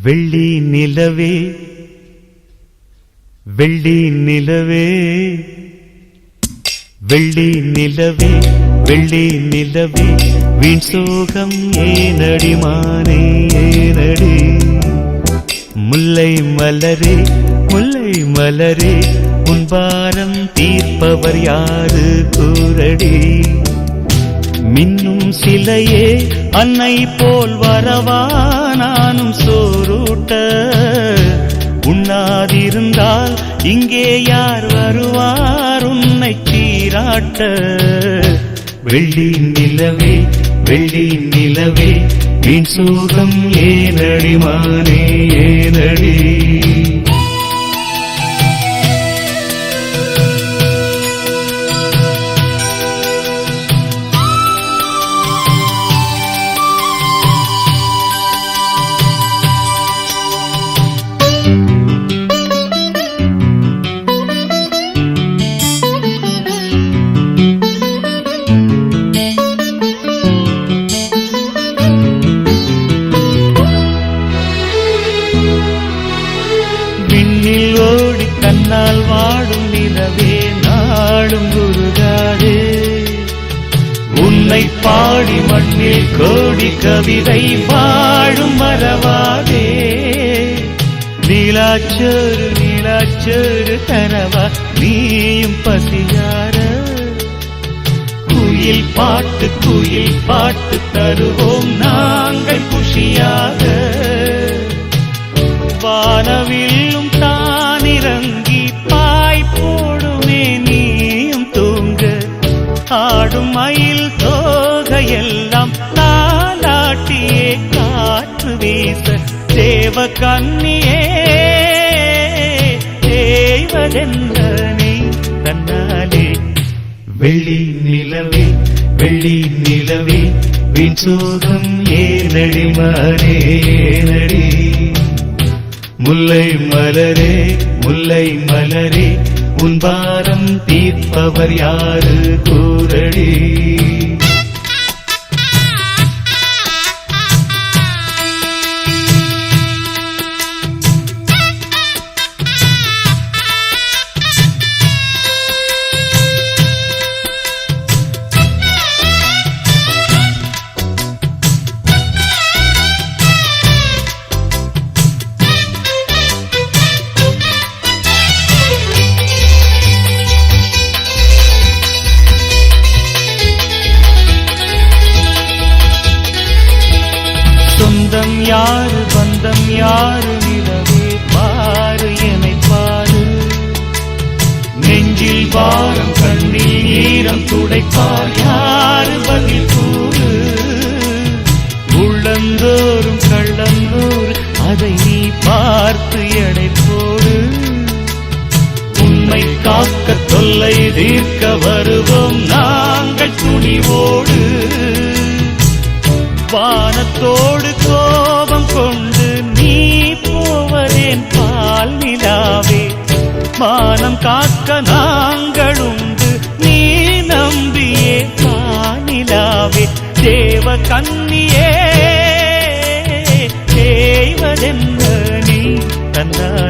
வெள்ளி நிலவே வெள்ளி நிலவே வெள்ளி நிலவே வெள்ளி நிலவே. வீண் சோகம் ஏனடி மானே ஏனடி? முல்லை மலரே முல்லை மலரே உன் பாரம் தீர்ப்பவர் யாரு கூரடி மின்னும் சிலையே அன்னை போல் வரவா நானும் சோரூட்ட. உண்ணாதிருந்தால் இங்கே யார் வருவார் உன்னை சீராட்ட. வெள்ளி நிலவே வெள்ளி நிலவே வீண் சோகம் ஏனடி மானே ஏனடி? உன்னை பாடி மண்ணில் கோடி கவிதை வாழும் மறவாதே. நீலாச்சோறு நீலாச்சோறு தரவா நீயும் பசியார. குயில் பாட்டு குயில் பாட்டு தருவோம் வீச தேவ கண்ணியே தேவதென்ன தன்னாலே. வெள்ளி நிலவே வெள்ளி நிலவே வீண் சோகம் ஏனடி மாறே ஏனடி. முல்லை மலரே முல்லை மலரே உன் பாரம் தீர்ப்பவர் யாரு கூறடி. யாரு பந்தம் யாரு நிலவே பாரு என்னை பாரு. நெஞ்சில் பாரம் கண்ணில் ஈரம் துடைப்பார். யாரு பதில் கூறு? உள்ளந்தோறும் கள்ளந்தோறு அதை நீ பார்த்து எடை போடு. உண்மை காக்க தொல்லை தீர்க்க வருவோம் நாங்கள் துணிவோடு. வானத்தோடு கோபம் கொண்டு நீ போவதேன் பால் நிலாவே. மானம் காக்க நாங்களுண்டு நீ நம்பியே பானிலாவே தேவ கண்ணியே தேவதென்ன நீ தந்தாலே